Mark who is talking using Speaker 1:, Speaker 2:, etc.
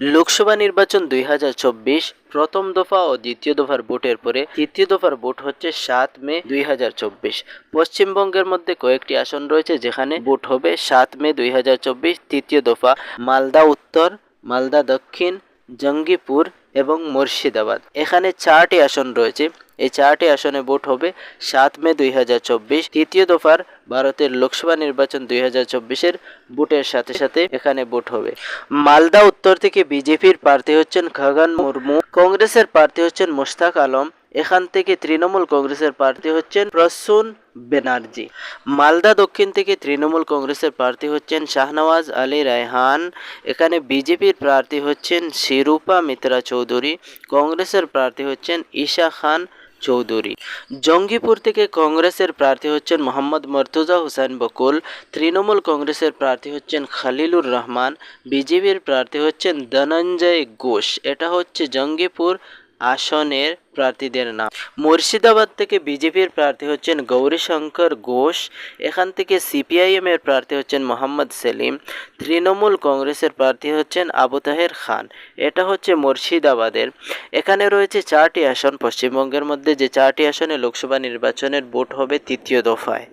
Speaker 1: লোকসভা নির্বাচন দুই হাজার চব্বিশ প্রথম দফা ও দ্বিতীয় দফার ভোটের পরে তৃতীয় দফার ভোট হচ্ছে সাত মে দুই হাজার চব্বিশ। পশ্চিমবঙ্গের মধ্যে কয়েকটি আসন রয়েছে যেখানে ভোট হবে সাত মে দুই হাজার চব্বিশ, তৃতীয় দফা মালদা উত্তর, মালদা দক্ষিণ, জঙ্গিপুর এবং মুর্শিদাবাদ। এখানে চারটি আসন রয়েছে। এই চারটি আসনে ভোট হবে সাত মে দুই হাজার চব্বিশ। তৃতীয় দফার ভারতের লোকসভা নির্বাচন দুই হাজার চব্বিশের ভোটের সাথে সাথে এখানে ভোট হবে। মালদা উত্তর থেকে বিজেপির প্রার্থী হচ্ছেন খগন মুর্মু। কংগ্রেসের প্রার্থী হচ্ছেন মুশতাক আলম। এখান থেকে তৃণমূল কংগ্রেসের প্রার্থী হচ্ছেন প্রসূন ব্যানার্জি মালদা দক্ষিণ থেকে তৃণমূল কংগ্রেসের প্রার্থী হচ্ছেন শাহনওয়াজ আলী রায়হান। এখানে বিজেপির প্রার্থী হচ্ছেন শিরূপা মিত্রা চৌধুরী। কংগ্রেসের প্রার্থী হচ্ছেন ঈশা খান। চৌধুরী। জঙ্গিপুর থেকে কংগ্রেসের প্রার্থী হচ্ছেন মোহাম্মদ মর্তুজা হুসেন বকুল, তৃণমূল কংগ্রেসের প্রার্থী হচ্ছেন খালিলুর রহমান, বিজেপির প্রার্থী হচ্ছেন ধনঞ্জয় ঘোষ। এটা হচ্ছে জঙ্গিপুর আসনের প্রার্থীদের নাম। মুর্শিদাবাদ থেকে বিজেপির প্রার্থী হচ্ছেন গৌরীশঙ্কর ঘোষ, এখান থেকে সিপিআইএম এর প্রার্থী হচ্ছেন মোহাম্মদ সেলিম, তৃণমূল কংগ্রেসের প্রার্থী হচ্ছেন আবু তাহের খান। এটা হচ্ছে মুর্শিদাবাদের। এখানে রয়েছে চারটি আসন, পশ্চিমবঙ্গের মধ্যে যে চারটি আসনে লোকসভা নির্বাচনের ভোট হবে তৃতীয় দফায়।